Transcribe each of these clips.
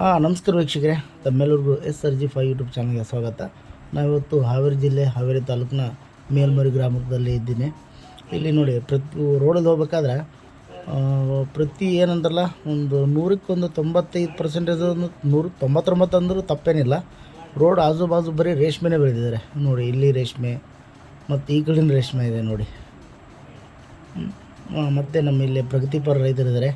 ಹಾಂ, ನಮಸ್ಕಾರ ವೀಕ್ಷಕರೇ. ತಮ್ಮೆಲ್ಲರಿಗೂ S R G five YouTube ಚಾನಲ್ಗೆ ಸ್ವಾಗತ. ನಾವಿವತ್ತು ಹಾವೇರಿ ಜಿಲ್ಲೆ, ಹಾವೇರಿ ತಾಲೂಕಿನ ಮೇಲ್ಮರಿ ಗ್ರಾಮದಲ್ಲಿ ಇದ್ದೀನಿ. ಇಲ್ಲಿ ನೋಡಿ, ಪ್ರತಿ ರೋಡಲ್ಲಿ ಹೋಗ್ಬೇಕಾದ್ರೆ ಪ್ರತಿ ಏನಂದ್ರಲ್ಲ, ಒಂದು ನೂರಕ್ಕೊಂದು ತೊಂಬತ್ತೈದು ಪರ್ಸೆಂಟೇಜ್ ನೂರು ತೊಂಬತ್ತೊಂಬತ್ತು ಅಂದರೂ ತಪ್ಪೇನಿಲ್ಲ. ರೋಡ್ ಆಜು ಬಾಜು ಬರೀ ರೇಷ್ಮೆನೇ ಬೆಳೆದಿದ್ದಾರೆ. ನೋಡಿ, ಇಲ್ಲಿ ರೇಷ್ಮೆ, ಮತ್ತು ಈ ಕಡೆನ ರೇಷ್ಮೆ ಇದೆ ನೋಡಿ. ಮತ್ತು ನಮ್ಮ ಇಲ್ಲಿ ಪ್ರಗತಿಪರ ರೈತರಿದ್ದಾರೆ.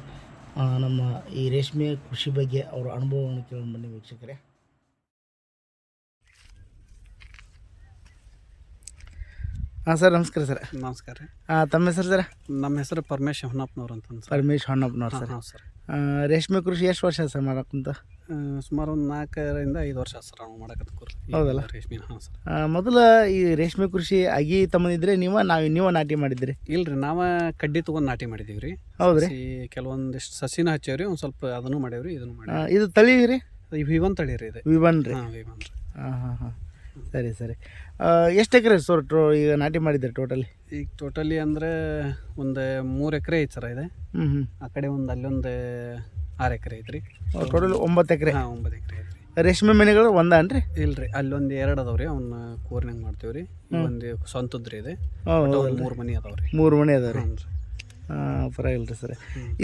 ನಮ್ಮ ಈ ರೇಷ್ಮೆ ಕೃಷಿ ಬಗ್ಗೆ ಅವರ ಅನುಭವವನ್ನು ಕೇಳೋಣ ಬನ್ನಿ ವೀಕ್ಷಕರೇ. ಹಾಂ ಸರ್ ನಮಸ್ಕಾರ ಸರ್. ನಮಸ್ಕಾರ ರೀ. ಹಾಂ ತಮ್ಮ ಹೆಸರು ಸರ್? ನಮ್ಮ ಹೆಸರು ಪರಮೇಶ್ ಹೊನ್ನಪ್ಪನವ್ರು ಅಂತ ಸರ್. ಪರಮೇಶ್ ಹೊನ್ನಪ್ಪನವ್ರು ಸರ್. ಹಾಂ ಸರ್. ರೇಷ್ಮೆ ಕೃಷಿ ಎಷ್ಟು ವರ್ಷ ಸರ್ ಮಾಡಕ್ಕಂತ ಸುಮಾರು ಒಂದು ನಾಲ್ಕರಿಂದ ಐದು ವರ್ಷ ಸರ್ ನಾವು ಮಾಡಕತ್ಕೂರಿ ಹೌದಲ್ಲ? ರೇಷ್ಮೆ ಹಾಂ ಸರ್. ಮೊದಲ ಈ ರೇಷ್ಮೆ ಕೃಷಿ ಅಗಿ ತಮ್ಮದಿದ್ರೆ ನೀವು ನಾವು ನೀವು ನಾಟಿ ಮಾಡಿದ್ರಿ? ಇಲ್ರಿ ನಾವ ಕಡ್ಡಿ ತೊಗೊಂಡು ನಾಟಿ ಮಾಡಿದೀವಿ ರೀ ಹೌದ್ರಿ ಕೆಲವೊಂದಿಷ್ಟು ಸಸಿನ ಹಚ್ಚೇವ್ರಿ ಒಂದು ಸ್ವಲ್ಪ ಅದನ್ನು ಮಾಡೇವ್ರಿ ಇದನ್ನು ಮಾಡಿ ಇದು ತಳಿ ರೀ? ವಿವನ್ ತಳಿ ರೀ ಇದು. ವಿವನ್ ರೀ ಹಾಂ ವಿವನ್ ರೀ ಹಾಂ ಹಾಂ ಹಾಂ. ಸರಿ ಸರಿ. ಎಷ್ಟು ಎಕರೆ ಸರ್ ಟೋ ಈಗ ನಾಟಿ ಮಾಡಿದ್ರಿ ಟೋಟಲಿ? ಈಗ ಟೋಟಲಿ ಅಂದರೆ ಒಂದು ಮೂರು ಎಕರೆ ಐತೆ ಸರ್ ಇದೆ. ಹ್ಞೂ ಹ್ಞೂ ಆ ಕಡೆ ಒಂದು ಅಲ್ಲೊಂದು ಆರು ಎಕರೆ ಐತ್ರಿ. ಟೋಟಲ್ ಒಂಬತ್ತು ಎಕರೆ. ಹಾಂ ಒಂಬತ್ತು ಎಕರೆ ಐತ್ರಿ. ರೇಷ್ಮೆ ಮನೆಗಳು ಒಂದಾನ್ರಿ ಇಲ್ರಿ ಅಲ್ಲೊಂದು ಎರಡು ಅದಾವ್ರಿ ಅವನ್ನ ಕೂರ್ನಂಗೆ ಮಾಡ್ತೀವ್ರಿ. ಒಂದು ಸ್ವಂತದ್ರಿ ಇದೆ. ಮೂರು ಮನೆ ಅದಾವ್ರಿ ಮೂರು ಮನೆ ಅದಾವೆ ರೀ. ಹ್ಞೂ ರೀ ಹಾಂ ಪರವಾಗಿಲ್ಲ ರೀ ಸರ್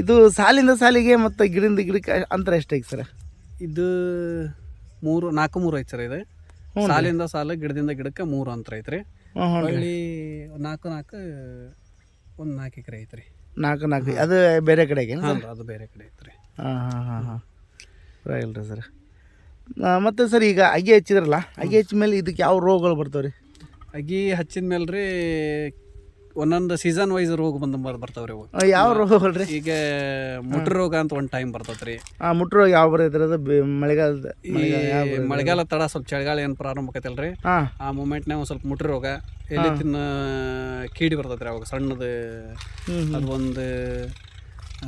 ಇದು ಸಾಲಿಂದ ಸಾಲಿಗೆ ಮತ್ತು ಗಿಡದಿಂದ ಗಿಡಕ್ಕೆ ಅಂತರ ಎಷ್ಟೈತೆ ಸರ್? ಇದು ಮೂರು ನಾಲ್ಕು ಮೂರು ಐತೆ ಸರ್ ಇದೆ. ಸಾಲಿಂದ ಸಾಲ ಗಿಡದಿಂದ ಗಿಡಕ್ಕೆ ಮೂರು ಅಂತರ ಐತ್ರಿ. ಹೊಳ್ಳಿ ನಾಲ್ಕು ನಾಲ್ಕು ಒಂದು ನಾಲ್ಕು ಎಕರೆ ಐತ್ರಿ. ನಾಲ್ಕು ನಾಲ್ಕು. ಅದು ಬೇರೆ ಕಡೆಗೆ ಅದು ಬೇರೆ ಕಡೆ ಐತ್ರಿ. ಹಾಂ ಹಾಂ ಹಾಂ ಹಾಂ. ರೀ ಸರ್. ಮತ್ತು ಸರ್ ಈಗ ಅಗಿ ಹಚ್ಚಿದ್ರಲ್ಲ ಅಗಿ ಹಚ್ಚಿದ ಮೇಲೆ ಇದಕ್ಕೆ ಯಾವ ರೋಗಗಳು ಬರ್ತಾವೆ ರೀ? ಅಗಿ ಹಚ್ಚಿದ ಮೇಲೆ ರೀ ಒಂದೊಂದು ಸೀಸನ್ ವೈಸ್ ರೋಗ ಬಂದು ಬರ್ತಾವ್ರಿ ಅವು. ಯಾವ ರೋಗ ರೀ? ಈಗ ಮುಟ್ರ ರೋಗ ಅಂತ ಒಂದು ಟೈಮ್ ಬರ್ತೈತ್ರಿ ಆ ಮುಟ್ರ ರೋಗ ಯಾವ ಬರೈತ್ರಿ ಅದು ಮಳೆಗಾಲದ ಈ ಮಳೆಗಾಲ ತಡ ಸ್ವಲ್ಪ ಚಳಿಗಾಲ ಏನು ಪ್ರಾರಂಭ ಆಕೈತಲ್ರಿ ಹಾಂ. ಆ ಮೂಮೆಂಟ್ನಾಗ ಒಂದು ಸ್ವಲ್ಪ ಮುಟ್ರ ರೋಗ ಎಲ್ಲಿ ತಿನ್ನ ಕೀಡಿ ಬರ್ತೈತ್ರಿ ಅವಾಗ ಸಣ್ಣದು ಅದು ಒಂದು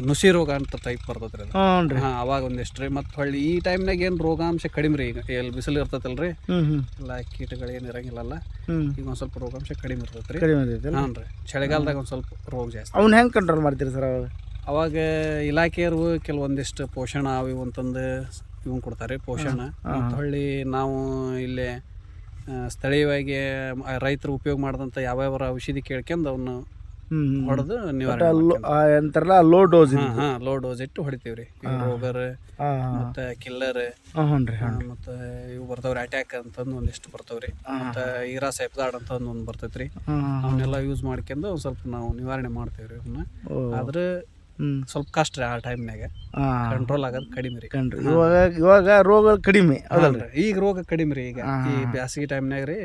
ನುಸಿ ರೋಗ ಅಂತ ಟೈಪ್ ಬರ್ತೈತ್ರಿ ಅದು. ಹ್ಞೂ ರೀ. ಹಾಂ ಅವಾಗ ಒಂದಿಷ್ಟು ರೀ. ಮತ್ತು ಹೊಳ್ಳಿ ಈ ಟೈಮ್ನಾಗ ಏನು ರೋಗಾಂಶ ಕಡಿಮೆ ರೀ ಈಗ. ಎಲ್ಲಿ ಬಿಸಿಲು ಇರ್ತೈತಲ್ರಿ. ಎಲ್ಲ ಕೀಟಗಳು ಏನು ಇರಂಗಿಲ್ಲಲ್ಲ. ಈಗ ಒಂದು ಸ್ವಲ್ಪ ರೋಗಾಂಶ ಕಡಿಮೆ ಇರ್ತೈತ್ರಿ ಕಡಿಮೆ ಹಾಂ ರೀ. ಚಳಿಗಾಲದಾಗ ಒಂದು ಸ್ವಲ್ಪ ರೋಗ ಜಾಸ್ತಿ. ಅವ್ನ ಹೆಂಗೆ ಕಂಟ್ರೋಲ್ ಮಾಡ್ತೀರಿ ಸರ್ ಅವಾಗ? ಅವಾಗ ಇಲಾಖೆಯವರು ಕೆಲವೊಂದಿಷ್ಟು ಪೋಷಣ ಅವು ಇವು ಅಂತಂದು ಇವನ್ ಕೊಡ್ತಾರೆ ಪೋಷಣ. ಮತ್ತು ಹೊಳ್ಳಿ ನಾವು ಇಲ್ಲಿ ಸ್ಥಳೀಯವಾಗಿ ರೈತರು ಉಪಯೋಗ ಮಾಡಿದಂಥ ಯಾವ್ಯಾವ ಔಷಧಿ ಕೇಳ್ಕೊಂಡು ಅವನ್ನ ಹೊಡೆದು ನಿವಾರಣೆ ಲೋ ಅಂತಾರಲ್ಲ ಲೋ ಡೋಸ್ ಹಾ, ಹಾ ಲೋ ಡೋಸ್ ಇಟ್ಟು ಹೊಡಿತೀವ್ರಿ. ರೀ ರೋಗರ್ ಹಾಂ ಮತ್ತು ಕಿಲ್ಲರ್ ಹಾಂ ಹ್ಞೂ ರೀ ಹಾಂ ಮತ್ತು ಇವು ಬರ್ತಾವ್ರಿ ಅಟ್ಯಾಕ್ ಅಂತಂದು ಒಂದಿಷ್ಟು ಬರ್ತಾವ್ರಿ. ಮತ್ತೆ ಈರಾ ಸೈಪ್ದಾಡ್ ಅಂತ ಒಂದು ಬರ್ತೈತ್ರಿ. ಹಾಂ ಅವನ್ನೆಲ್ಲ ಯೂಸ್ ಮಾಡ್ಕೊಂಡು ಒಂದ್ ಸ್ವಲ್ಪ ನಾವು ನಿವಾರಣೆ ಮಾಡ್ತೇವ್ರಿ ಅದನ್ನ ಅವನ್ನ ಓ. ಆದ್ರೆ ಸ್ವಲ್ಪ ಕಷ್ಟ ರೀ ಆ ಟೈಮ್ನಾಗ ಕಂಟ್ರೋಲ್ ಆಗೋದು ಕಡಿಮೆ ರೀ. ಕಂಡ್ರಿ ಇವಾಗ ಇವಾಗ ರೋಗ ಕಡಿಮೆ. ಅದಲ್ರಿ. ಈಗ ರೋಗ ಕಡಿಮೆ ರೀ ಈಗ. ಈ ಬ್ಯಾಸಗಿ ಟೈಮ್ನಾಗ ರೀ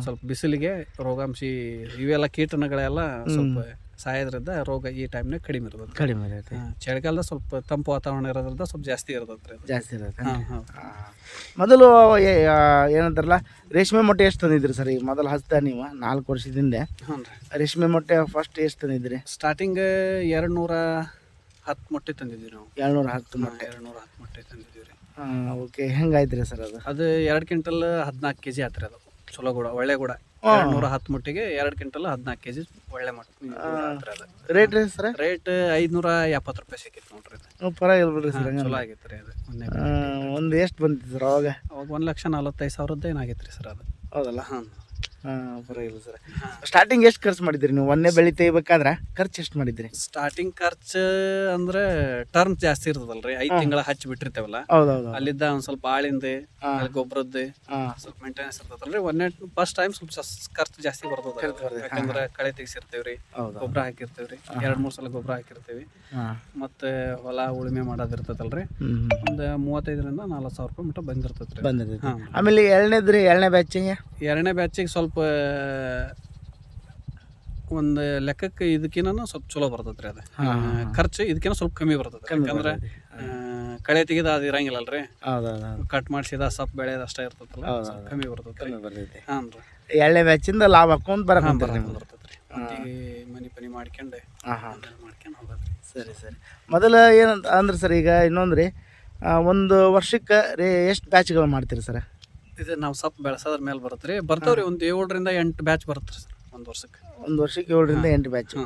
ಸ್ವಲ್ಪ ಬಿಸಿಲಿಗೆ ರೋಗಾಂಶಿ ಇವೆಲ್ಲ ಕೀಟನಗಳೆಲ್ಲ ಸ್ವಲ್ಪ ಸಾಯೋದ್ರಿಂದ ರೋಗ ಈ ಟೈಮ್ನಾಗ ಕಡಿಮೆ ಇರ್ತದೆ ಕಡಿಮೆ ಇರುತ್ತೆ. ಚಳಿಗಾಲದ ಸ್ವಲ್ಪ ತಂಪು ವಾತಾವರಣ ಇರೋದ್ರಿಂದ ಸ್ವಲ್ಪ ಜಾಸ್ತಿ ಇರ್ತದೆ ಜಾಸ್ತಿ ಇರುತ್ತೆ. ಮೊದಲು ಏನಂತಾರಲ್ಲ ರೇಷ್ಮೆ ಮೊಟ್ಟೆ ಎಷ್ಟು ತಂದಿದ್ರಿ ಸರ್? ಈಗ ಮೊದಲು ಹಚ್ತಾ ನೀವು ನಾಲ್ಕು ವರ್ಷದಿಂದ ರೇಷ್ಮೆ ಮೊಟ್ಟೆ ಫಸ್ಟ್ ಎಷ್ಟು ತಂದಿದ್ರಿ? ಸ್ಟಾರ್ಟಿಂಗ್ ಎರಡು ನೂರ ಹತ್ತು ಮೊಟ್ಟೆ ತಂದಿದ್ವಿ ನಾವು. ಏಳ್ನೂರ ಹತ್ತು ಮೊಟ್ಟೆ. ಎರಡು ನೂರ ಹತ್ತು ಮೊಟ್ಟೆ ತಂದಿದ್ವಿ ರೀ. ಓಕೆ ಹೆಂಗಾಯ್ತು ರೀ ಸರ್ ಅದು? ಅದು ಎರಡು ಕ್ವಿಂಟಲ್ ಹದಿನಾಲ್ಕು ಕೆ ಜಿ ಆತ್ರಿ ಅದು. ಚಲೋ ಗುಡ ಒಳ್ಳೆ ಗುಡ. ನೂರ ಹತ್ತು ಮೊಟ್ಟೆಗೆ ಎರಡು ಕ್ವಿಂಟಲ್ ಹದಿನಾಲ್ಕು ಕೆಜಿ ಒಳ್ಳೆ ಮೊಟ್ಟೆ ರೇಟ್ ರೀ ಸರ್? ರೇಟ್ ಐದುನೂರ ಎಪ್ಪತ್ತು ರೂಪಾಯಿ ಸಿಕ್ಕಿತ್ತು ನೋಡ್ರಿ ಇದು. ಪರವಾಗಿಲ್ಲ ಬಿಡ್ರಿ ಸರ್. ಚಲೋ ಆಗೈತೆ ರೀ ಅದು. ಒಂದೇ ಒಂದು ಎಷ್ಟು ಬಂದಿದ್ರು ಸರ್ ಅವಾಗ? ಅವಾಗ ಒಂದು ಲಕ್ಷ ನಲವತ್ತೈದು ಸಾವಿರದ್ದು ಏನಾಗೈತೆ ರೀ ಸರ್ ಅದು. ಹೌದಲ್ಲ? ಹಾಂ. ಪರವಾಗಿಲ್ಲ ಸರ್. ಸ್ಟಾರ್ಟಿಂಗ್ ಎಷ್ಟು ಖರ್ಚು ಮಾಡಿದ್ರಿ ನೀವು? ಒಂದೇ ಬೆಳೆ ತೆಗಿಬೇಕಾದ್ರೆ ಖರ್ಚು ಎಷ್ಟು ಮಾಡಿದ್ರಿ ಸ್ಟಾರ್ಟಿಂಗ್ ಖರ್ಚು ಅಂದ್ರೆ ಟರ್ಮ್ ಜಾಸ್ತಿ ಇರ್ತದಲ್ರಿ. ಐದು ತಿಂಗಳ ಹಚ್ಚಿ ಬಿಟ್ಟಿರ್ತೇವಲ್ಲ? ಹೌದೌದು. ಅಲ್ಲಿದ್ದ ಒಂದ್ ಸ್ವಲ್ಪ ಆಳಿಂದ ಗೊಬ್ಬರದ್ದು ಸ್ವಲ್ಪ ಮೇಂಟೆನೆನ್ಸ್ ಇರ್ತದಲ್ರಿ. ಒಂದೇ ಫಸ್ಟ್ ಟೈಮ್ ಸ್ವಲ್ಪ ಖರ್ಚು ಜಾಸ್ತಿ ಬರ್ತದ. ಯಾಕಂದ್ರೆ ಕಳೆ ತೆಗಿಸಿರ್ತೇವ್ರಿ ಗೊಬ್ಬರ ಹಾಕಿರ್ತೇವ್ರಿ. ಎರಡ್ ಮೂರ್ ಸಲ ಗೊಬ್ಬರ ಹಾಕಿರ್ತೇವಿ. ಮತ್ತೆ ಹೊಲ ಉಳುಮೆ ಮಾಡೋದಿರ್ತದಲ್ರಿ. ಒಂದ್ ಮೂವತ್ತೈದರಿಂದ ನಾಲ್ಕ್ ಸಾವಿರ ರೂಪಾಯಿ ಮಟ್ಟ ಬಂದಿರ್ತೈತ್ರಿ. ಬಂದಿರ್ತೈತಿ ಆಮೇಲೆ ಎರಡನೇದ್ರಿ ಎರಡನೇ ಬ್ಯಾಚಿಗೆ ಎರಡನೇ ಬ್ಯಾಚಿಗೆ ಸ್ವಲ್ಪ ಒಂದು ಲೆಕ್ಕಕ್ಕೆ ಇದಕ್ಕಿನ್ನ ಸ್ವಲ್ಪ ಚಲೋ ಬರ್ತೈತ್ರಿ ಅದು. ಖರ್ಚು ಇದಕ್ಕಿನ್ನ ಸ್ವಲ್ಪ ಕಮ್ಮಿ ಬರ್ತದೆ. ಯಾಕಂದ್ರೆ ಕಳೆ ತೆಗೆದ ಅದು ಇರಂಗಿಲ್ಲಲ್ರಿ? ರೀ ಕಟ್ ಮಾಡಿಸಿದ ಸಪ್ ಬೆಳೆದ ಅಷ್ಟೇ ಇರ್ತೈತಲ್ಲ ಸ್ವಲ್ಪ ಕಮ್ಮಿ ಬರ್ತೈತೆ ಬರ್ತೈತಿ. ಹಾಂ ರೀ ಎರಡನೇ ಬ್ಯಾಚಿಂದ ಲಾಭ ಹಾಕೊಂಡು ಬರಕೊಂತೀರಿ ನೀವು ಬರ್ತೈತ್ರಿ ಮತ್ತಿಗೆ ಮನಿ ಪನಿ ಮಾಡ್ಕೊಂಡು ಹೋಗೋದ್ರಿ. ಸರಿ ಸರಿ. ಮೊದಲ ಏನಂತ ಅಂದ್ರೆ ಸರ್ ಈಗ ಇನ್ನೊಂದು ರೀ ಒಂದು ವರ್ಷಕ್ಕೆ ರೀ ಎಷ್ಟು ಬ್ಯಾಚ್ಗಳು ಮಾಡ್ತೀರಿ ಸರ್? ಇದು ನಾವು ಸಪ್ ಬೆಳೆಸೋದ್ರ ಮೇಲೆ ಬರುತ್ತೆ ರೀ. ಬರ್ತಾವ್ರಿ ಒಂದು ಏಳರಿಂದ ಎಂಟು ಬ್ಯಾಚ್ ಬರುತ್ತೆ ಸರ್ ಒಂದು ವರ್ಷಕ್ಕೆ. ಒಂದು ವರ್ಷಕ್ಕೆ ಏಳರಿಂದ ಎಂಟು ಬ್ಯಾಚ್. ರೀ.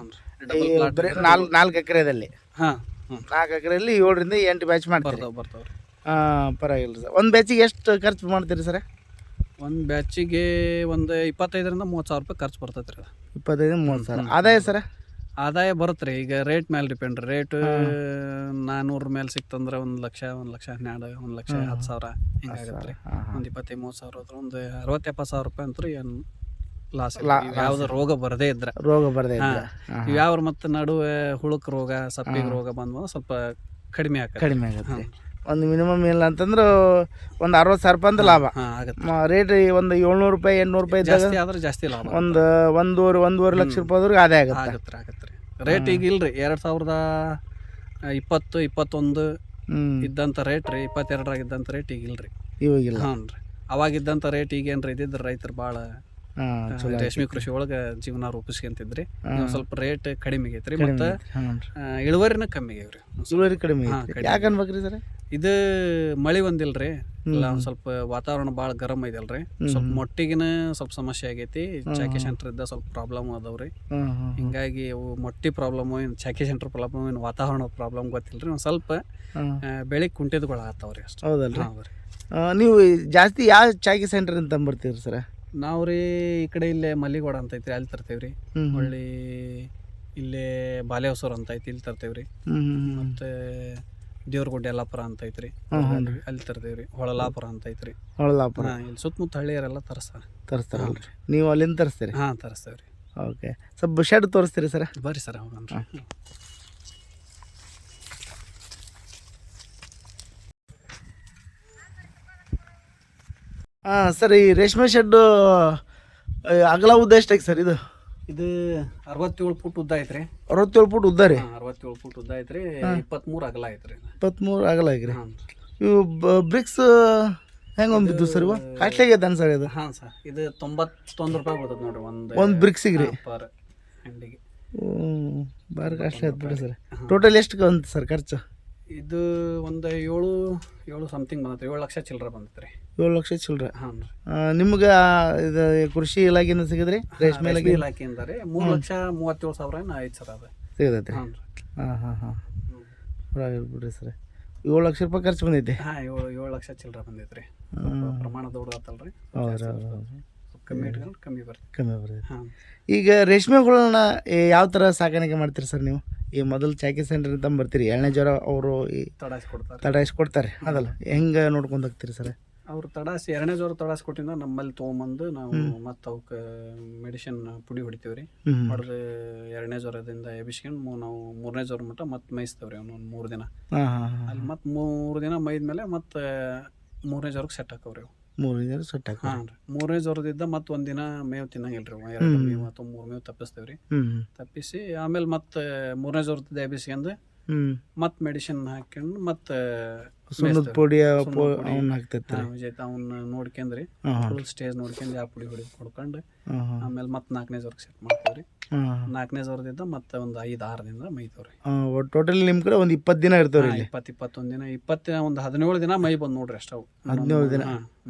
ಡಬಲ್ ಪ್ಲಾಟ್ ನಾಲ್ಕು ನಾಲ್ಕು ಎಕರೆದಲ್ಲಿ. ಹಾಂ ಹ್ಞೂ ನಾಲ್ಕು ಎಕರೆಯಲ್ಲಿ ಏಳರಿಂದ ಎಂಟು ಬ್ಯಾಚ್ ಮಾಡ್ತಾರೆ. ಬರ್ತಾವೆ ಬರ್ತಾವ್ರಿ ಹಾಂ ಪರವಾಗಿಲ್ಲ ಸರ್. ಒಂದು ಬ್ಯಾಚಿಗೆ ಎಷ್ಟು ಖರ್ಚು ಮಾಡ್ತೀರಿ ಸರ್? ಒಂದು ಬ್ಯಾಚಿಗೆ ಒಂದು ಇಪ್ಪತ್ತೈದರಿಂದ ಮೂವತ್ತು ಸಾವಿರ ರೂಪಾಯಿ ಖರ್ಚು ಬರ್ತೈತೆ ರೀ ಅದು. ಇಪ್ಪತ್ತೈದು ಮೂವತ್ತು ಸಾವಿರ. ಆದಾಯ ಸರ್? ಆದಾಯ ಬರುತ್ತೆ ಈಗ ರೇಟ್ ಮೇಲೆ ಡಿಪೆಂಡ್ ರೇಟ್ ನಾನೂರ ಮೇಲೆ ಸಿಕ್ತಂದ್ರೆ ಒಂದು ಲಕ್ಷ ಒಂದು ಲಕ್ಷ ಹನ್ನೆರಡು ಒಂದು ಲಕ್ಷ ಹತ್ತು ಸಾವಿರ ಹಿಂಗಾಗತ್ತೆ ರೀ ಒಂದು ಇಪ್ಪತ್ತೈದು ಮೂವತ್ತು ಸಾವಿರ ಹೋದ್ರೆ ಒಂದು ಅರವತ್ತು ಎಪ್ಪತ್ತು ಸಾವಿರ ರೂಪಾಯಿ ಅಂತೂ ಏನು ಲಾಸ್ ಯಾವ್ದು ರೋಗ ಬರದೇ ಇದ್ರೆ. ರೋಗ ಬರದೇ ಯಾವ ಮತ್ತೆ ನಡುವೆ ಹುಳುಕ್ ರೋಗ ಸಪ್ಪಿಗೆ ರೋಗ ಬಂದ್ಮೇಲೆ ಸ್ವಲ್ಪ ಕಡಿಮೆ ಆಗ ಕಡಿಮೆ ಆಗುತ್ತೆ. ಒಂದು ಮಿನಿಮಮ್ ಇಲ್ಲ ಅಂತಂದ್ರೆ ಒಂದು ಅರವತ್ತು ಸಾವಿರ ರೂಪಾಯಿ ಅಂದ್ರೆ ಲಾಭ. ರೇಟ್ ಒಂದು ಏಳ್ನೂರು ರೂಪಾಯಿ ಎಂಟ್ನೂರು ರೂಪಾಯಿ ಇದ್ದಾಗ ಜಾಸ್ತಿ ಆದ್ರೆ ಜಾಸ್ತಿ ಲಾಭ. ಒಂದು ಒಂದೂವರೆ ಒಂದೂವರೆ ಲಕ್ಷ ರೂಪಾಯಿವರೆಗೆ ಅದೇ ಆಗುತ್ತೆ. ಆಗತ್ತೆ ಆಗತ್ತೆ ರೇಟ್ ಈಗ ಇಲ್ರಿ ಎರಡು ಸಾವಿರದ ಇಪ್ಪತ್ತು ಇಪ್ಪತ್ತೊಂದು ಇದ್ದಂಥ ರೇಟ್ ರೀ ಇಪ್ಪತ್ತೆರಡರಾಗ ಇದ್ದಂಥ ರೇಟ್ ಈಗ ಇಲ್ರಿ. ಇವಾಗಿಲ್ಲ. ಹಾಂ ರೀ. ಅವಾಗಿದ್ದಂಥ ರೇಟ್ ಈಗೇನ್ರಿ ಇದ್ದಿದ್ರೆ ರೈತರು ಭಾಳ ರೇಷ್ಮೆ ಕೃಷಿ ಒಳಗೆ ಜೀವನ ರೂಪಿಸ್ಕೊಂತಿದ್ರಿ. ಈಗ ಸ್ವಲ್ಪ ರೇಟ್ ಕಡಿಮೆ ಆಗೈತ್ರಿ ಮತ್ತೆ ಇಳುವರಿನ ಕಮ್ಮಿ ಆಗ್ಯಾವ್ರಿ ಇಳುವರಿ ಕಡಿಮೆ. ಯಾಕೆ ಅನ್ಬೇಕ್ರಿ ಸರ್? ಇದು ಮಳಿ ಒಂದಿಲ್ರಿ ಇಲ್ಲ ಒಂದ್ ಸ್ವಲ್ಪ ವಾತಾವರಣ ಭಾಳ ಗರಂ ಐತಲ್ರಿ. ಸ್ವಲ್ಪ ಮೊಟ್ಟಿಗಿನ ಸ್ವಲ್ಪ ಸಮಸ್ಯೆ ಆಗೈತಿ. ಚಾಕಿ ಸೆಂಟರ್ ಇದ್ದ ಸ್ವಲ್ಪ ಪ್ರಾಬ್ಲಮ್ ಅದಾವ್ರಿ. ಹಿಂಗಾಗಿ ಅವು ಮೊಟ್ಟಿ ಪ್ರಾಬ್ಲಮ್ ಏನು ಚಾಕಿ ಸೆಂಟರ್ ಪ್ರಾಬ್ಲಮ್ ಏನು ವಾತಾವರಣ ಪ್ರಾಬ್ಲಮ್ ಗೊತ್ತಿಲ್ರಿ. ಒಂದು ಸ್ವಲ್ಪ ಬೆಳಿಗ್ಗೆ ಕುಂಠಿತಗಳು ಆಗ್ತಾವ್ರಿ ಅಷ್ಟೇ. ಹೌದಲ್ರಿ? ನೀವು ಜಾಸ್ತಿ ಯಾವ ಚಾಕಿ ಸೆಂಟರ್ ಅಂತ ಬರ್ತೀರಿ ಸರ್? ನಾವು ರೀ ಈ ಕಡೆ ಇಲ್ಲೇ ಮಲ್ಲಿಗೋಡ ಅಂತ ಐತ್ರಿ ಅಲ್ಲಿ ತರ್ತೇವೆ ರೀ ಹ್ಞೂ ಹ್ಞೂ ಹೊಳ್ಳಿ ಇಲ್ಲೇ ಬಾಲೆಹೊಸೂರು ಅಂತ ಐತಿ ಇಲ್ಲಿ ತರ್ತೇವ್ರಿ. ಮತ್ತು ದೇವ್ರಗುಡ್ಡ ಯಲ್ಲಾಪುರ ಅಂತ ಐತ್ರಿ ಅಲ್ಲಿ ತರ್ತೇವ್ರಿ ಹೊಳಲಾಪುರ ಅಂತ ಐತ್ರಿ ಹೊಳಲಾಪುರ. ಹಾಂ ಇಲ್ಲಿ ಸುತ್ತಮುತ್ತ ಹಳ್ಳಿಯರೆಲ್ಲ ತರಿಸ್ತಾರೆ. ತರಿಸ್ತಾರಲ್ರಿ. ನೀವು ಅಲ್ಲಿಂದ ತರಿಸ್ತೀರಿ? ಹಾಂ ತರಿಸ್ತೇವ್ರಿ. ಓಕೆ. ಸ್ವಲ್ಪ ಶೆಡ್ ತೋರಿಸ್ತೀರಿ ಸರ್? ಬರ್ರಿ ಸರ್ ಹೌದ ಹಾಂ. ಸರ್ ಈ ರೇಷ್ಮೆ ಶೆಡ್ಡು ಅಗಲ ಉದ್ದ ಎಷ್ಟಾಗಿ ಸರ್ ಇದು. ಇದು ಅರವತ್ತೇಳು ಫುಟ್ ಉದ್ದ ಐತ್ರಿ. ಅರವತ್ತೇಳು ಫುಟ್ ಉದ್ದ ರೀ? ಅರವತ್ತೇಳು ಫುಟ್ ಉದ್ದ ಐತ್ರಿ ಇಪ್ಪತ್ಮೂರು ಅಗಲ ಐತ್ರಿ ಇಪ್ಪತ್ಮೂರು ಅಗಲ ಐತ್ರಿ. ಇವು ಬ್ರಿಕ್ಸ್ ಹೆಂಗೆ ಒಂದಿದ್ದು ಸರ್ ಇವು? ಕಾಸ್ಟ್ಲಿ ಆಗೈತೆ ಸರ್ ಇದು? ಹಾಂ ಸರ್ ಇದು ತೊಂಬತ್ತೊಂದು ರೂಪಾಯಿ ಬರ್ತದೆ ನೋಡ್ರಿ ಒಂದು ಒಂದು ಬ್ರಿಕ್ಸಿಗೆ ರೀ? ಪರ್ ಹಂಡಿಗೆ ಭಾರಿ ಕಾಸ್ಟ್ಲಿ ಆಯ್ತು ಬಿಡಿ ಸರ್. ಟೋಟಲ್ ಎಷ್ಟು ಬಂತು ಸರ್ ಖರ್ಚು? ಇದು ಒಂದು ಏಳು ಏಳು ಸಮಥಿಂಗ್ ಬಂದೈತೆ ಏಳು ಲಕ್ಷ ಚಿಲ್ಲರೆ ಬಂದೈತೆ ರೀ ಏಳು ಲಕ್ಷ ಚಿಲ್ಲರೆ. ಹಾಂ ರೀ. ನಿಮ್ಗೆ ಇದು ಕೃಷಿ ಇಲಾಖೆಯಿಂದ ಸಿಗದ್ರಿ? ರೇಷ್ಮೆ ಇಲಾಖೆ ಇಲಾಖೆಯಿಂದ? ರೀ. ಮೂರು ಲಕ್ಷ ಮೂವತ್ತೇಳು ಸಾವಿರ ಏನು ಐದು ಸರ್ ಅದ ಸಿಗತೈತೆ ರೀ ಹಾಂ ರೀ. ಹಾಂ ಹಾಂ ಹಾಂ. ಬಿಡ್ರಿ ಸರ್. ಏಳು ಲಕ್ಷ ರೂಪಾಯಿ ಖರ್ಚು ಬಂದೈತೆ? ಹಾಂ ಏಳು ಏಳು ಲಕ್ಷ ಚಿಲ್ಲರೆ ಬಂದೈತೆ ರೀ ಪ್ರಮಾಣ ದೊಡ್ಡದತ್ತಲ್ರಿ ಹೌದು ಹೌದು ಹೌದು ಕಮ್ಮಿ ಇಟ್ಕೊಂಡು ಕಮ್ಮಿ ಕಮ್ಮಿ ಬರ್ತೈತೆ. ಹಾಂ. ಈಗ ರೇಷ್ಮೆ ಹುಳನ ಯಾವ ಥರ ಸಾಕಾಣಿಕೆ ಮಾಡ್ತೀರಿ ಸರ್ ನೀವು? ಈ ಮೊದಲು ಚಾಕಿ ಸೆಂಟರ್ ಅಂತ ಬರ್ತೀರಿ. ಎರಡನೇ ಜ್ವರ ಅವರು ಈ ತಡಾಸಿ ಕೊಡ್ತಾರೆ ತಡಾಯಿಸಿ ಕೊಡ್ತಾರೆ ಅದಲ್ಲ. ಹೆಂಗೆ ನೋಡ್ಕೊಂಡು ಹೋಗ್ತೀರಿ ಸರ್? ಅವ್ರು ತಡಾಸಿ ಎರಡನೇ ಜ್ವರ ತಡಾಸಿ ಕೊಟ್ಟಿಂದ ನಮ್ಮಲ್ಲಿ ತೊಗೊಂಬಂದು ನಾವು ಮತ್ತೆ ಅವಕ್ಕೆ ಮೆಡಿಸಿನ್ ಪುಡಿ ಹೊಡಿತೀವಿ ರೀ ಹೊಡೆದು ಎರಡನೇ ಜ್ವರದಿಂದ ಎಬ್ಬಿಸ್ಕೊಂಡು ನಾವು ಮೂರನೇ ಜ್ವರ ಮಟ್ಟ ಮತ್ತೆ ಮೇಯಿಸ್ತೇವೆ ರೀ ಒಂದು ಮೂರು ದಿನ. ಅಲ್ಲಿ ಮತ್ತೆ ಮೂರು ದಿನ ಮೈದ ಮೇಲೆ ಮತ್ತೆ ಮೂರನೇ ಜ್ವರಕ್ಕೆ ಸೆಟ್ ಹಾಕವ್ರಿ ಅವು ಮೂರು ದಿನ ಸೆಟ್ ಹಾಕಿ ಹಾಂ ರೀ ಮೂರನೇ ಜ್ವರದಿದ್ದ ಮತ್ತೆ ಒಂದಿನ ಮೇವು ತಿನ್ನಂಗಿಲ್ಲ ರೀ ಎರಡು ಮೇವು ಅಥವಾ ಮೂರು ಮೇವು ತಪ್ಪಿಸ್ತೇವೆ ರೀ ತಪ್ಪಿಸಿ ಆಮೇಲೆ ಮತ್ತೆ ಮೂರನೇ ಜ್ವರದಿಂದ ಎಬ್ಬಿಸ್ಕೊಂಡು ಮತ್ತೆ ಮೆಡಿಸಿನ್ ಹಾಕ್ಯಂಡ್ ಮತ್ತೆ ಸುಣ್ಣದ ಪುಡಿ. ಅವ್ನ ಹಾಕ್ತೈತೆ ವಿಜೇತ ಅವನ್ನ ನೋಡ್ಕೊಂಡ್ರಿ ಫುಲ್ ಸ್ಟೇಜ್ ನೋಡ್ಕೊಂಡು ಆ ಪುಡಿ ಹೊಡಿ ಕೊಡ್ಕೊಂಡು ಆಮೇಲೆ ಮತ್ತೆ ನಾಲ್ಕನೇ ಜ್ವರಕ್ಕೆ ಸೆಟ್ ಮಾಡ್ತೀವ್ರಿ ನಾಲ್ಕನೇ ಜ್ವರದಿಂದ ಮತ್ತೆ ಒಂದು ಐದು ಆರು ದಿನ ಮೈತವ್ರಿ ಟೋಟಲ್ ನಿಮ್ಮ ಕಡೆ ಒಂದು ಇಪ್ಪತ್ತು ದಿನ ಇರ್ತಾವ್ರಿ ಇಪ್ಪತ್ತು ಇಪ್ಪತ್ತೊಂದು ದಿನ. ಇಪ್ಪತ್ತ ಒಂದು ಹದಿನೇಳು ದಿನ ಮೈ ಬಂದು ನೋಡ್ರಿ ಅಷ್ಟವು ಹದಿನೇಳು ದಿನ?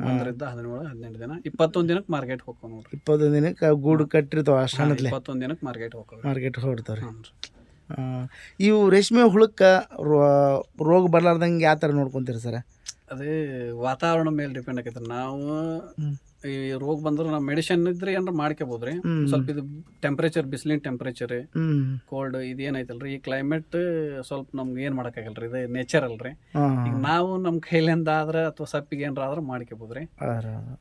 ಒಂದರಿಂದ ಹದಿನೇಳು ಹದಿನೆಂಟು ದಿನ. ಇಪ್ಪತ್ತೊಂದು ದಿನಕ್ಕೆ ಮಾರ್ಕೆಟ್ ಹೋಗ್ತಾವ ನೋಡ್ರಿ. ಇಪ್ಪತ್ತೊಂದು ದಿನಕ್ಕೆ ಗೂಡು ಕಟ್ಟಿರ್ತಾವ ಅಷ್ಟು ಇಪ್ಪತ್ತೊಂದು ದಿನಕ್ಕೆ ಮಾರ್ಕೆಟ್ ಹೋಗ್ತಾವ ಮಾರ್ಕೆಟ್ ಹೊಡ್ತಾವ್ರಿ ಇವು ರೇಷ್ಮೆ ಹುಳಕ್ಕೆ ರೋಗ ಬರ್ಲಾರ್ದಂಗೆ ಯಾವ ಥರ ನೋಡ್ಕೊಂತೀರಿ ಸರ್? ಅದೇ ವಾತಾವರಣ ಮೇಲೆ ಡಿಪೆಂಡ್ ಆಗೈತೆ ನಾವು ಈ ರೋಗ ಬಂದ್ರೆ ನಾವು ಮೆಡಿಸಿನ್ ಇದ್ರೆ ಏನಾರ ಮಾಡ್ಕೋಬೋದ್ರಿ. ರೀ ಸ್ವಲ್ಪ ಇದು ಟೆಂಪ್ರೇಚರ್ ಬಿಸಿಲಿನ ಟೆಂಪ್ರೇಚರ್ ಕೋಲ್ಡ್ ಇದು ಏನೈತಲ್ರಿ ಈ ಕ್ಲೈಮೇಟ್ ಸ್ವಲ್ಪ ನಮ್ಗೆ ಏನು ರೀ ಇದು ನೇಚರ್ ಅಲ್ರಿ. ಈಗ ನಾವು ನಮ್ಮ ಕೈಲಿಂದ ಆದ್ರೆ ಅಥವಾ ಸಪ್ಪಿಗೆ ಏನಾರ ಆದ್ರೆ ಮಾಡ್ಕೋಬೋದ್ರಿ.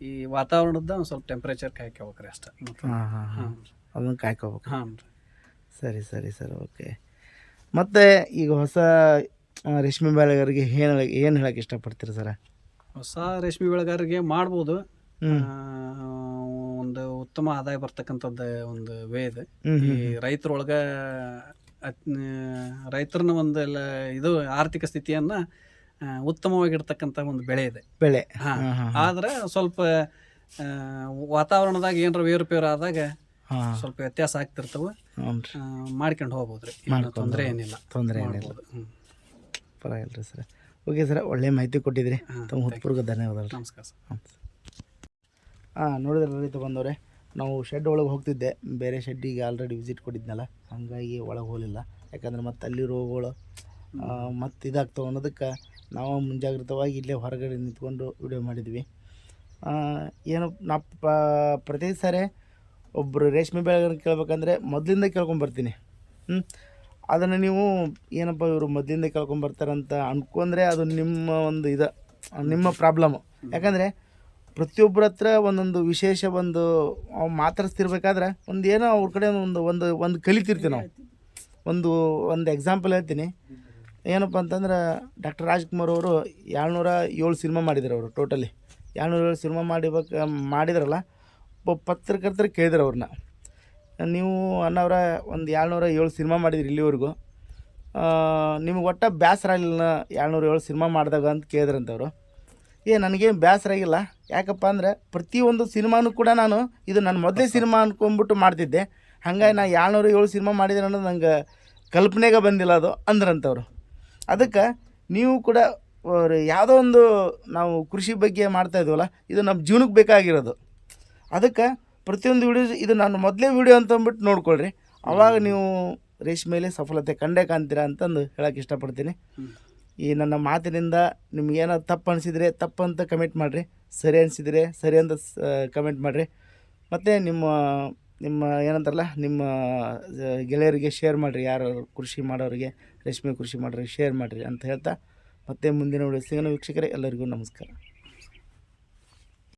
ಈ ವಾತಾವರಣದ ಒಂದು ಸ್ವಲ್ಪ ಟೆಂಪ್ರೇಚರ್ ಕಾಯ್ಕೋಬೇಕ್ರಿ ಅಷ್ಟೇ. ಅದನ್ನ ಕಾಯ್ಕೋಬೇಕು. ಹಾಂ ರೀ ಸರಿ ಸರಿ ಸರ್ ಓಕೆ. ಮತ್ತು ಈಗ ಹೊಸ ರೇಷ್ಮೆ ಬೆಳೆಗಾರರಿಗೆ ಏನು ಏನು ಹೇಳೋಕ್ಕೆ ಇಷ್ಟಪಡ್ತೀರಿ ಸರ? ಹೊಸ ರೇಷ್ಮೆ ಬೆಳೆಗಾರರಿಗೆ ಮಾಡ್ಬೋದು. ಒಂದು ಉತ್ತಮ ಆದಾಯ ಬರ್ತಕ್ಕಂಥದ್ದು ಒಂದು ವೇ ಇದೆ. ಈ ರೈತರೊಳಗೆ ರೈತರನ್ನ ಒಂದು ಎಲ್ಲ ಇದು ಆರ್ಥಿಕ ಸ್ಥಿತಿಯನ್ನ ಉತ್ತಮವಾಗಿರ್ತಕ್ಕಂಥ ಒಂದು ಬೆಳೆ ಇದೆ. ಬೆಳೆ. ಹಾ. ಆದ್ರೆ ಸ್ವಲ್ಪ ವಾತಾವರಣದಾಗ ಏನಾರ ಏರುಪೇರು ಆದಾಗ ಸ್ವಲ್ಪ ವ್ಯತ್ಯಾಸ ಆಗ್ತಿರ್ತವೆ. ರೀ ಮಾಡ್ಕೊಂಡು ಹೋಗ್ಬೋದ್ರಿ. ತೊಂದರೆ ಏನಿಲ್ಲ. ತೊಂದರೆ ಏನಿಲ್ಲ. ಪರವಾಗಿಲ್ಲ ರೀ ಸರ್. ಓಕೆ ಸರ್ ಒಳ್ಳೆ ಮಾಹಿತಿ ಕೊಟ್ಟಿದ್ರಿ. ತಮ್ಮ ಹೃತ್ಪೂರ್ವಕ ಧನ್ಯವಾದಗಳು. ನಮಸ್ಕಾರ ಸರ್. ಹಾಂ ನೋಡಿದ್ರೆ ರೈತ ಬಂದವ್ರೆ ನಾವು ಶೆಡ್ ಒಳಗೆ ಹೋಗ್ತಿದ್ದೆ. ಬೇರೆ ಶೆಡ್ಡಿಗೆ ಆಲ್ರೆಡಿ ವಿಸಿಟ್ ಕೊಟ್ಟಿದ್ನಲ್ಲ. ಹಾಗಾಗಿ ಒಳಗೆ ಹೋಗಲಿಲ್ಲ. ಯಾಕಂದ್ರೆ ಮತ್ತೆ ಅಲ್ಲಿ ರೋಗಗಳು ಮತ್ತು ಇದಾಗ್ತವೆ ಅನ್ನೋದಕ್ಕೆ ನಾವು ಮುಂಜಾಗ್ರತವಾಗಿ ಇಲ್ಲೇ ಹೊರಗಡೆ ನಿಂತ್ಕೊಂಡು ವಿಡಿಯೋ ಮಾಡಿದ್ವಿ. ಏನು ನಾ ಪ್ರತಿ ಸಾರಿ ಒಬ್ಬರು ರೇಷ್ಮೆ ಬೆಳೆಗಾರನ ಕೇಳ್ಬೇಕಂದ್ರೆ ಮೊದಲಿಂದ ಕೇಳ್ಕೊಂಬರ್ತೀನಿ ಹ್ಞೂ ಅದನ್ನು ನೀವು ಏನಪ್ಪ ಇವರು ಮೊದಲಿಂದ ಕೇಳ್ಕೊಂಬರ್ತಾರಂತ ಅನ್ಕೊಂಡ್ರೆ ಅದು ನಿಮ್ಮ ಒಂದು ಇದು, ನಿಮ್ಮ ಪ್ರಾಬ್ಲಮ್ಮು ಯಾಕಂದರೆ ಪ್ರತಿಯೊಬ್ಬರ ಹತ್ರ ಒಂದೊಂದು ವಿಶೇಷ ಒಂದು ಮಾತಾಡಿಸ್ತಿರ್ಬೇಕಾದ್ರೆ ಒಂದು ಏನೋ ಅವ್ರ ಕಡೆ ಒಂದು ಒಂದು ಒಂದು ಕಲಿತಿರ್ತೀವಿ ನಾವು. ಒಂದು ಒಂದು ಎಕ್ಸಾಂಪಲ್ ಹೇಳ್ತೀನಿ. ಏನಪ್ಪ ಅಂತಂದ್ರೆ ಡಾಕ್ಟರ್ ರಾಜ್ಕುಮಾರ್ ಅವರು ಏಳ್ನೂರ ಏಳು ಸಿನಿಮಾ ಮಾಡಿದ್ರು ಅವರು ಟೋಟಲಿ. ಏಳ್ನೂರ ಏಳು ಸಿನಿಮಾ ಮಾಡಿಬೇಕು, ಮಾಡಿದ್ರಲ್ಲ ಒಬ್ಬ ಪತ್ರಕರ್ತರು ಕೇಳಿದ್ರು ಅವ್ರನ್ನ. ನೀವು ಅನ್ನವರ ಒಂದು ಏಳ್ನೂರ ಏಳು ಸಿನಿಮಾ ಮಾಡಿದ್ರಿ ಇಲ್ಲಿವರೆಗೂ. ನಿಮಗೆ ಒಟ್ಟ ಬೇಸರ ಆಗಲಿಲ್ಲ ಏಳ್ನೂರ ಏಳು ಸಿನಿಮಾ ಮಾಡಿದಾಗ ಅಂತ ಕೇಳಿದ್ರಂತವ್ರು ಏ, ನನಗೇನು ಬೇಸರ ಆಗಿಲ್ಲ. ಯಾಕಪ್ಪ ಅಂದರೆ ಪ್ರತಿಯೊಂದು ಸಿನಿಮಾನು ಕೂಡ ನಾನು ಇದು ನನ್ನ ಮೊದಲೇ ಸಿನಿಮಾ ಅಂದ್ಕೊಂಬಿಟ್ಟು ಮಾಡ್ತಿದ್ದೆ. ಹಾಗಾಗಿ ನಾನು ಏಳ್ನೂರ ಏಳು ಸಿನಿಮಾ ಮಾಡಿದ್ರೆ ಅನ್ನೋದು ನಂಗೆ ಕಲ್ಪನೆಗೆ ಬಂದಿಲ್ಲ ಅದು ಅಂದ್ರಂತವ್ರು ಅದಕ್ಕೆ ನೀವು ಕೂಡ ಯಾವುದೋ ಒಂದು ನಾವು ಕೃಷಿ ಬಗ್ಗೆ ಮಾಡ್ತಾ ಇದ್ದೀವಲ್ಲ ಇದು ನಮ್ಮ ಜೀವನಕ್ಕೆ ಬೇಕಾಗಿರೋದು. ಅದಕ್ಕೆ ಪ್ರತಿಯೊಂದು ವಿಡಿಯೋ ಇದು ನಾನು ಮೊದಲೇ ವಿಡಿಯೋ ಅಂತ ಅಂದ್ಬಿಟ್ಟು ನೋಡ್ಕೊಳ್ರಿ. ಅವಾಗ ನೀವು ರೇಷ್ಮೆಯಲ್ಲಿ ಸಫಲತೆ ಕಂಡೇ ಕಾಣ್ತೀರಾ ಅಂತಂದು ಹೇಳೋಕೆ ಇಷ್ಟಪಡ್ತೀನಿ. ಈ ನನ್ನ ಮಾತಿನಿಂದ ನಿಮ್ಗೇನಾದ್ರು ತಪ್ಪು ಅನಿಸಿದರೆ ತಪ್ಪು ಅಂತ ಕಮೆಂಟ್ ಮಾಡಿರಿ. ಸರಿ ಅನಿಸಿದರೆ ಸರಿ ಅಂತ ಕಮೆಂಟ್ ಮಾಡಿರಿ. ಮತ್ತು ನಿಮ್ಮ ನಿಮ್ಮ ಏನಂತಾರಲ್ಲ ನಿಮ್ಮ ಗೆಳೆಯರಿಗೆ ಶೇರ್ ಮಾಡಿರಿ. ಯಾರು ಕೃಷಿ ಮಾಡೋರಿಗೆ ರೇಷ್ಮೆ ಕೃಷಿ ಮಾಡೋರಿಗೆ ಶೇರ್ ಮಾಡಿರಿ ಅಂತ ಹೇಳ್ತಾ ಮತ್ತೆ ಮುಂದಿನ ವಿಡಿಯೋ ಸಿಗೋಣ ವೀಕ್ಷಕರೇ ಎಲ್ಲರಿಗೂ ನಮಸ್ಕಾರ.